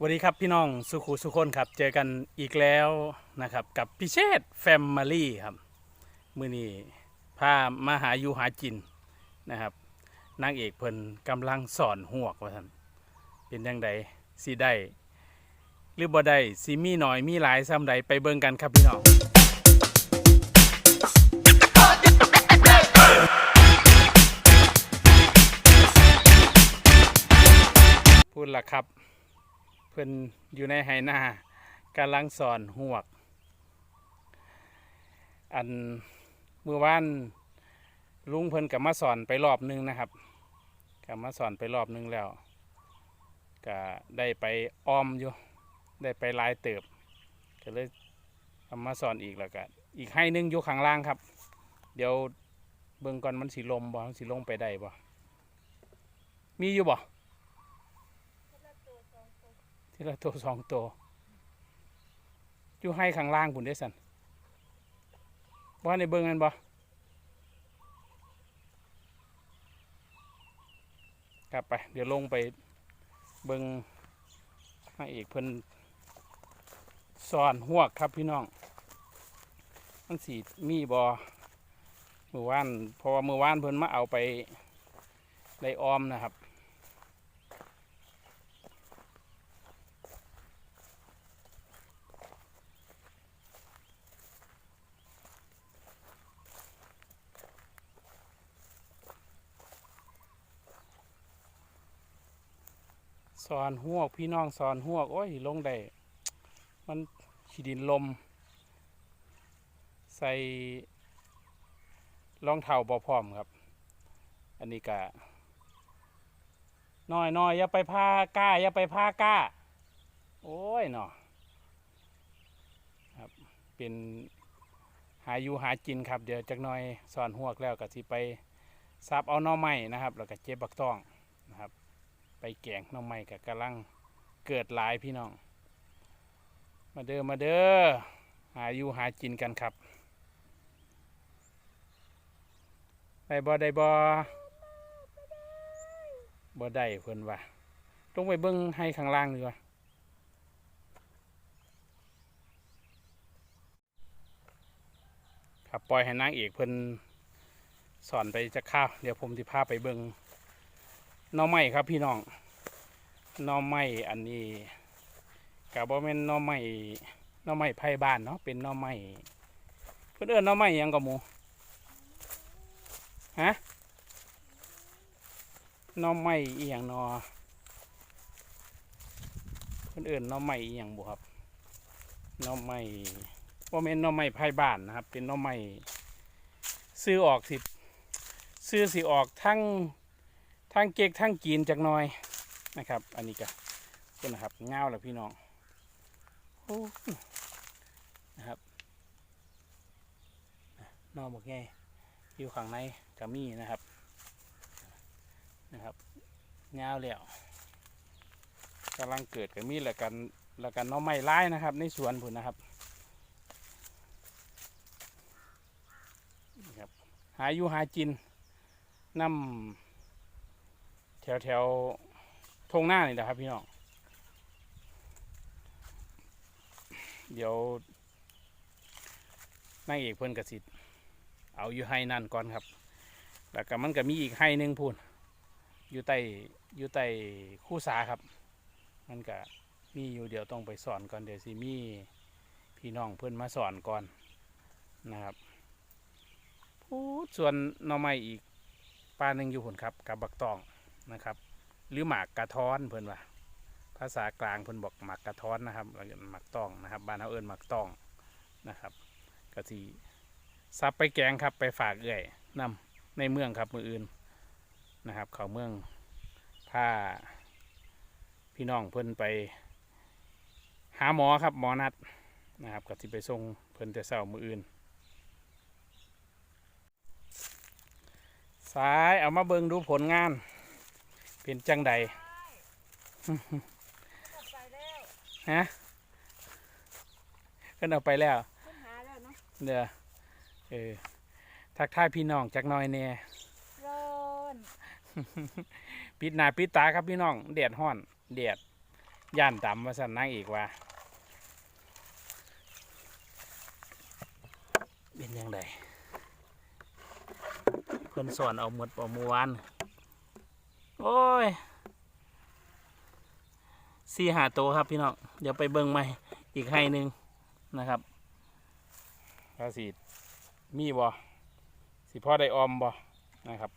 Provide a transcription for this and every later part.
สวัสดีครับพี่น้องสุขุสุคนครับ เจอกันอีกแล้วนะครับ กับพิเชษแฟมมารีครับ มือนี้พามาหาอยู่หาจินนะครับนางเอกเพิ่นกำลังสอนหวกว่าท่านเป็นยังไงสิได้หรือบ่ได้สิมีหน่อยมีหลายซ้ำใดไปเบิ่งกันครับพี่น้องพูดละครับ พิ่นอยู่ในไหนากำลังสอนหวก อันเมื่อวานลุงเพิ่นกับมาสอนไปรอบหนึงนะครับกับมาสอนไปรอบหนึงแล้วก็ได้ไปออมอยู่ ได้ไปลายเติบก็เลยเอามาสอนอีกแล้วก็อีกให้หนึงอยู่ข้างล่างครับ เดี๋ยวเบิ่งก่อนมันสิลมบ่มันสิลงไปได้บ่มีอยู่บ่ ทีละตัวสองตัวอยู่ให้ข้างล่างคุณได้สันบ่ในเบิ่งกันบ่กลับไป เดี๋ยวลงไปเบิ่งให้อีกเพิ่นสอนหวกครับพี่น้องมันสีมีบ่เมื่อวานเพราะว่าเมื่อวานเพิ่นมาเอาไปได้ออมนะครับ สอนหวกพี่น้องสอนหวกโอ้ยลงได้มันขีดินลม ใส่รองเท้าบอพร้อมครับ อันนี้กะน้อยน้อยอย่าไปพากล้าอย่าไปพากล้า โอ้ยเนาะครับเป็นหาอยู่หากินครับ เดี๋ยวจักน่อยสอนหวกแล้วก็สิไปซับเอานอไม้นะครับ แล้วก็เจ็บบักต้องนะครับ ไปแกงน้องใหม่กับกำลังเกิดหลายพี่น้อง มาเด้อมาเด้อหาอยู่หากินกันครับได้บ่ได้บ่บ่ได้เพิ่นว่าต้องไปเบิ่งให้ข้างล่างดีกว่าครับปล่อยให้นางเอกเพิ่นสอนไปจะข้าว เดี๋ยวผมจะพาไปเบิ่ง น่อไม้ครับพี่น้องหน่อไม้อันนี้กับบ่แม่นหน่อไม้หน่อไม้ไผ่บ้านเนาะเป็นหน่อไม้เพิ่อนเอิ้นหน่อไม้ยังกับหมูฮะหน่อไม้อีหยังนอเพิ่อนเอิ้นหน่อไม้อีหยังบ่ครับหน่อไม้บ่แม่นหน่อไม้ไผ่บ้านนะครับ เป็นหน่อไม้ซื้อออกสิซื้อสิออกทั้ง ทั้งเก๊กทั้งกีนจากน้อยนะครับ อันนี้ก็เป็นนะครับเงาแล้วพี่น้องโอ้นะครับนอกบอกไงอยู่ข้างในกามีนะครับนะครับเงาแล้วกำลังเกิดกามีแล้วกันแล้วกันน้องไม้ไล่นะครับ ในสวนผุนนะครับนี่ครับหาอยู่หาจินนำแถวแถวทงหน้านี่แหละครับพี่น้อง เดี๋ยวนางเอกเพิ่นกระสิทธ์เอาอยู่ให้นั่นก่อนครับ แล้วก็มันก็มีอีกให้หนึ่งพูนอยู่ใต้อยู่ใต้คู่สาครับ มันก็มีอยู่เดี๋ยวต้องไปสอนก่อนเดี๋ยวสิมีพี่น้องเพิ่อนมาสอนก่อนนะครับพูดส่วนหน่อไม้อีกปลาหนึ่งอยู่ผลครับกับบักตอง นะครับ หรือหมากกระท้อนเพิ่อนว่าภาษากลางเพิ่อนบอกหมากกระท้อนนะครับแล้วก็หมากตองนะครับบ้านเราเอิ้นหมากตองนะครับก็สิซับไปแกงครับไปฝากเอื่อยนำในเมืองครับมืออื่นนะครับ เขาเมืองผ้าพี่น้องเพิ่อนไป หาหมอครับหมอนัดนะครับก็สิไปส่งเพิ่อนแต่เช้ามืออื่นสายเอามาเบิงดูผลงาน เป็นจังใดไปแล้วฮะขึ้นเอาไปแล้วขึ้นหาแล้วเนาะเด้อเออทักทายพี่น้องจักหน่อยเนี่ยร้อนปิดหน้าปิดตาครับพี่น้องแดดห้อนแดดย่านต่ำว่าสั่นนางเอกว่าเป็นยังไงเพิ่นสอนเอาหมดเอาเมื่อวานโอ้ยสี่หาโตวครับพี่น้อง เดี๋ยวไปเบิ้งใหม่อีกให้หนึ่งนะครับถ้าสีมีบ่สิพ่อได้ออมบ่นะครับ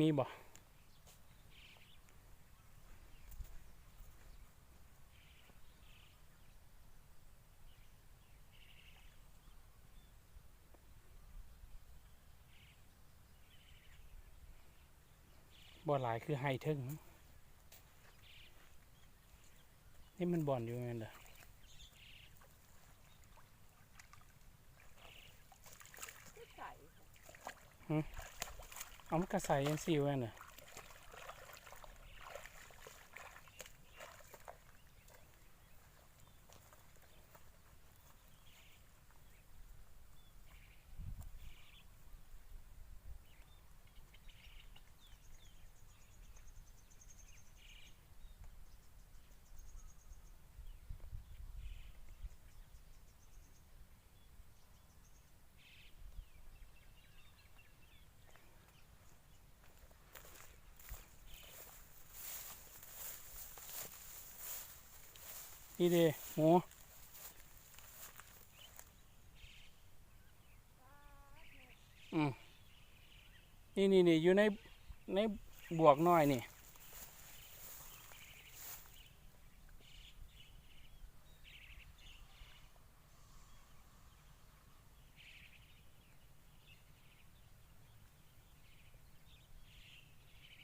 มีบ่ บ่หลายคือไฮเทิงมั้งนี่มันบ่อนอยู่แม่นเด้อใส่เอามันกระใสยังซี่ไว้น่ะ นี่เด้หมูอืมนี่นี่นี่อยู่ในในบวกน้อยนี่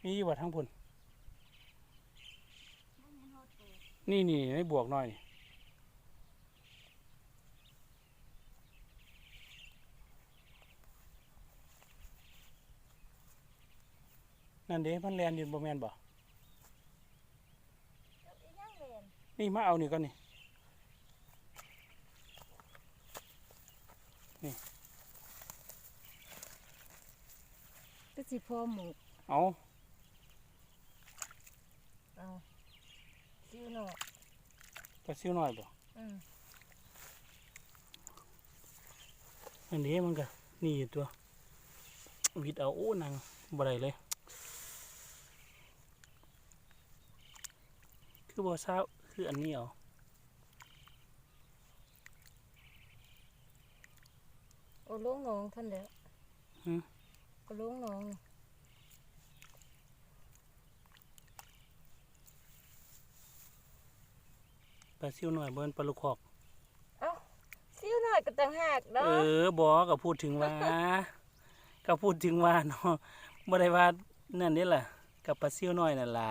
มีอยู่บ่ทั้งพุ่น นี่นี่ในบวกหน่อยนี่นั่นเด้มันแลนอยู่บ่แม่นบ่ย่างเลนนี่มาเอานี่ก่อนนี่ก็สิพ่อหมูเอาเอา ซิวหน่อยปลาซิวหน่อยบ่อืมนั่นเด้มันก็นี่อยู่ตัววิดเอาโอ้นางบ่ได้เลยคือบ่ทราบคืออันนี้เอาโอ้ลงหน้องท่านเด้อหืมโอ้ลงหน้อง ปลาซิวหน่อยบ่เป็นปลาลูกคอก เอ้าซิวหน่อยก็ต่างหากเนาะเออบอกก็พูดถึงว่า ก็พูดถึงว่าเนาะบ่ได้ว่านั่นนี่แหละกับปลาซิวน้อยนั่นล่ะ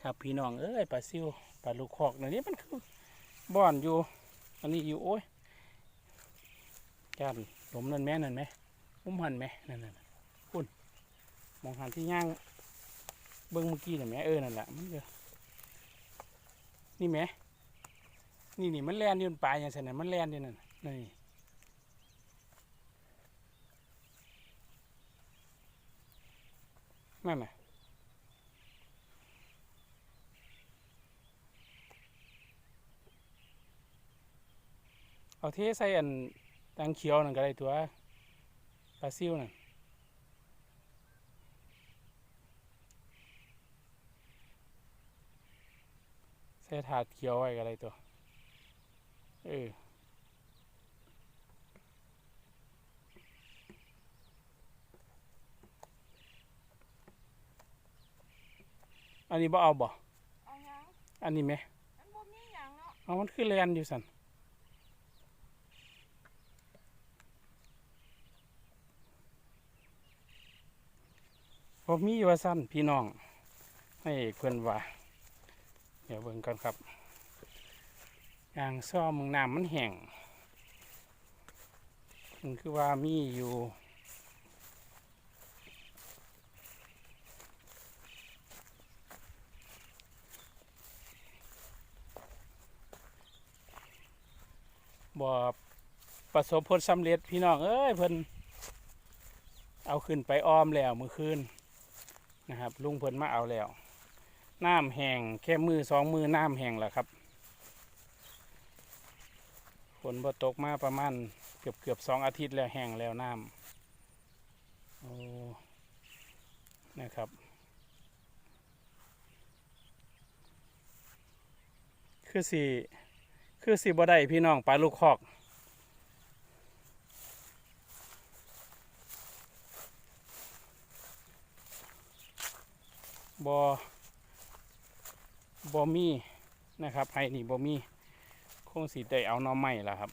ครับพี่น้องเอ้ยปลาซิวปลาลูกคอกนั่นนี่มันคือบ่อนอยู่ อันนี้อยู่โอ้ยจานหลมนั่นแม่นั่นไหมอุ้มหันไหมนั่นน่ะคุณมองหันที่ย่างเบิ้งเมื่อกี้น่ะแหม่เออนั่นแหละมันเด้อ นี่แหมนี่นี่มันแล่นยู่นปลายอย่างเช่นนั้นมันแล่นอยู่นั่นน่ะนี่นั่นน่ะเอาเทใส่อันตังเขียวนั่นก็ได้ตัวปลาซิวนั่น ใส่ถาดเขียวไว้ก็ได้ตัว เอออันนี้บ่เอาบ่เอาหยังอันนี้ไหมมันบ่มีหยังเนาะเอามันคือแลนอยู่สันพอมีว่าสั้นพี่น้องให้เพื่อนว่า เดี๋ยวเบิ่งกันครับยางซ่อมมึงน้ำมันแห้งมันคือว่ามีอยู่บ่ประสบผลสำเร็จพี่น้องเอ้ยเพิ่นเอาขึ้นไปอ้อมแล้วมือคืนนะครับ ลุงเพิ่นมาเอาแล้ว น้ำแห้งแค่มือสองมือน้ำแห้งแหล้วครับฝนบ่ตกมาประมาณเกือบเกือบสองอาทิตย์แล้วแห้งแล้วน้ำโอ้นะครับคือสีคือสีบ่ได้พี่น้องปลาลูกคอกบอ บอมีนะครับไห้นี่บอมีคงสีได้เอาน้อไม้ละครับ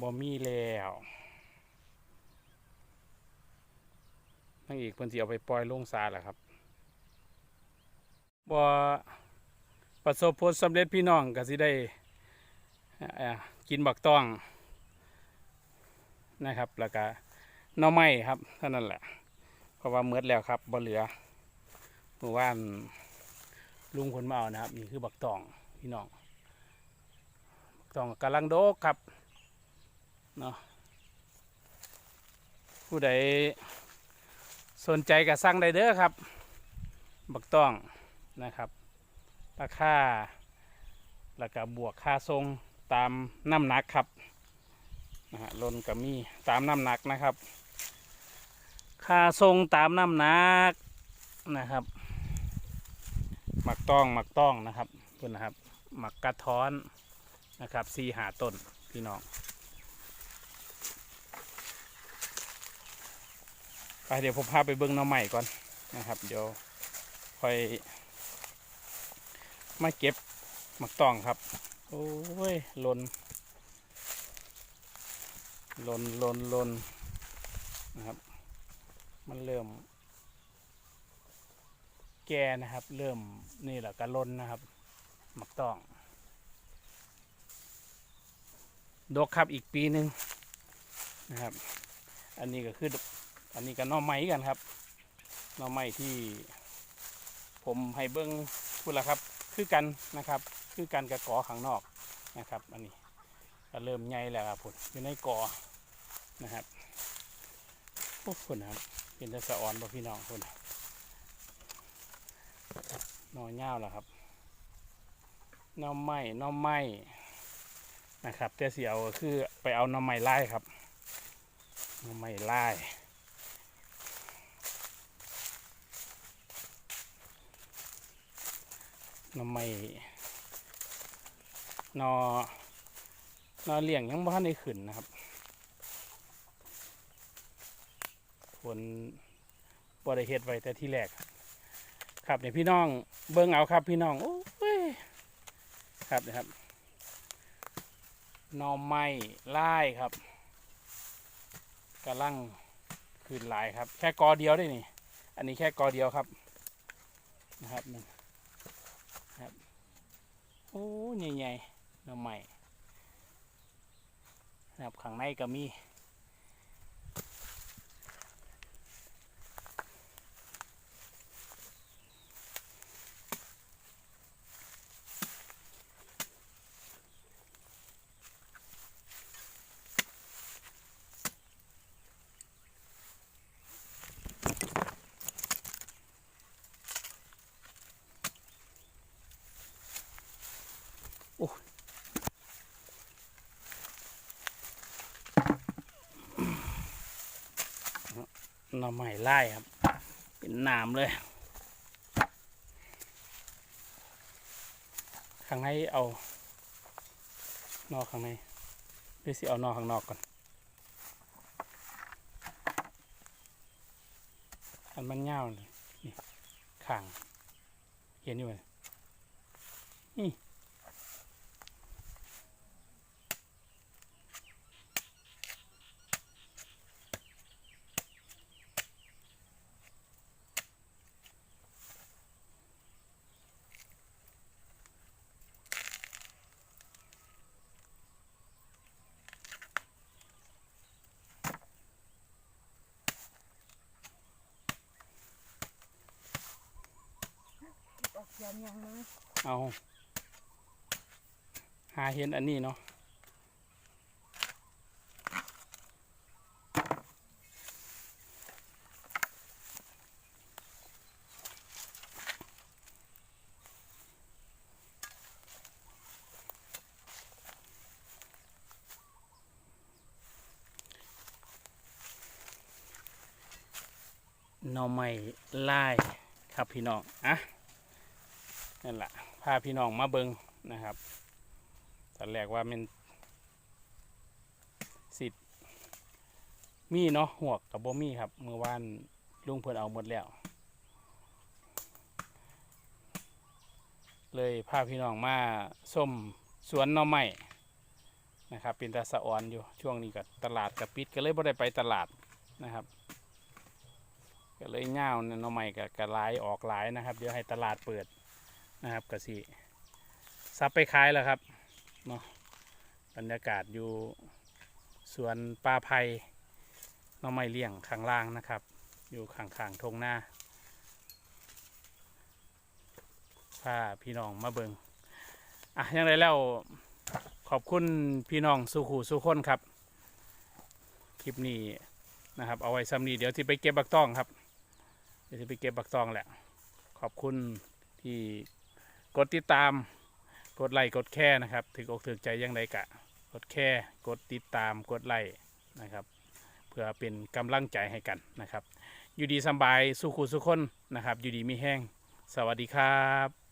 บอมีแล้วนางเอกเพิ่นสิเอาไปปล่อยลงสาแหละครับบอประสบผลสำเร็จพี่น้องก็สิได้กินบักต้องนะครับแล้วก็ หน่อไม้ครับเท่านั้นแหละ เพราะว่าเมือดแล้วครับบ่เหลือเมื่อวานลุงคนมาเอานะครับ นี่คือบักตองพี่น้องบักตองกำลังโดกครับเนาะผู้ใดสนใจก็สั่งได้เด้อครับ บักตองนะครับ ราคาแล้วก็บวกค่าทรงตามน้ำหนักครับนะฮะลนกับมีตามน้ำหนักนะครับ ค่าทรงตามน้ำหนักนะครับ หมักต้องหมักต้องนะครับคุณนะครับ หมักกระท้อนนะครับซีหาต้นพี่น้องไปเดี๋ยวผมพาไปเบิ้งน้องใหม่ก่อนนะครับ เดี๋ยวค่อยมาเก็บหมักต้องครับ โอ้ยหลนลนลนลนนะครับ มันเริ่ม แก่นะครับ เริ่มนี่แหละกระล้นนะครับ หมักต้อง ดกครับอีกปีหนึ่งนะครับ อันนี้ก็คืออันนี้ก็น่อไม้กันครับน่อไม้ที่ ผมให้เบิ้งพูดละครับ คือกันนะครับ คือกันกับกอข้างนอกนะครับ อันนี้ก็เริ่มใหญ่แล้วครับผลอยู่ในกอนะครับพวกคนนะครับ เป็นตะสะออนบ่พี่น้องคนนอเง่าแล้วครับน้อไม้น้อไม้นะครับแต่เสียวคือไปเอาน้อไม้ไล่ครับน้อไม้ไล่น้อไม้นอนอเลี้ยงยังบ่ทันได้ขึ้นนะครับ ฝนบ่ได้เฮ็ดไว้แต่ที่แรก ครับเนี่ยพี่น้องเบิ่งเอาครับพี่น้องโอ้ยครับนะครับนอไม้ไล่ครับกำลังขึ้นหลายครับ แค่กอเดียวได้นี่ อันนี้แค่กอเดียวครับนะครับนี่ครับโอ้ใหญ่ๆนอไม้นะครับข้างในก็มี หน่อไม้ไล่ครับ เป็นหนามเลย ข้างในเอา นอกข้างในหรือสิเอานอกข้างนอกก่อนอันมันเง่าเลยนี่ข้างเห็นอยู่ไหมนี่ ยำยังนะเอาหาเห็นอันนี้เนาะหน่อไม่ไล่ครับพี่น้อง อะ นั่นแหละพาพี่น้องมาเบิงนะครับตอนแรกว่ามันสิทธิ์มีเนาะหวกกับบ่มีครับเมื่อวานลุงเพิ่นเอาหมดแล้ว เลยพาพี่น้องมาส้มสวนหน่อไม้นะครับเป็นตาสะออนอยู่ช่วงนี้ก็ตลาดกับปิดก็เลยบ่ได้ไปตลาดนะครับก็เลยเง่าวนี่ยหน่อไม้ก็กระลายออกหลายนะครับ เดี๋ยวให้ตลาดเปิด นะครับก็สิซับไปขายแล้วครับเนาะบรรยากาศอยู่สวนปลาไผ่หน่อไม้เลี้ยงข้างล่างนะครับ อยู่ข้างๆทงหน้าพาพี่น้องมาเบิงอะยังไงแล้วขอบคุณพี่น้องสุขูสุคนครับ คลิปนี้นะครับ เอาไว้ซ้ำนี้เดี๋ยวที่ไปเก็บบักตองครับ เดี๋ยวจะไปเก็บบักตองแหละ ขอบคุณที่ กดติดตาม กดไลค์กดแค่นะครับถึงอกถึงใจยังไงกะ กดแค่กดติดตามกดไลค์นะครับเพื่อเป็นกำลังใจให้กันนะครับ อยู่ดีสบายสุขุสุขคนนะครับ อยู่ดีมีแห้ง สวัสดีครับ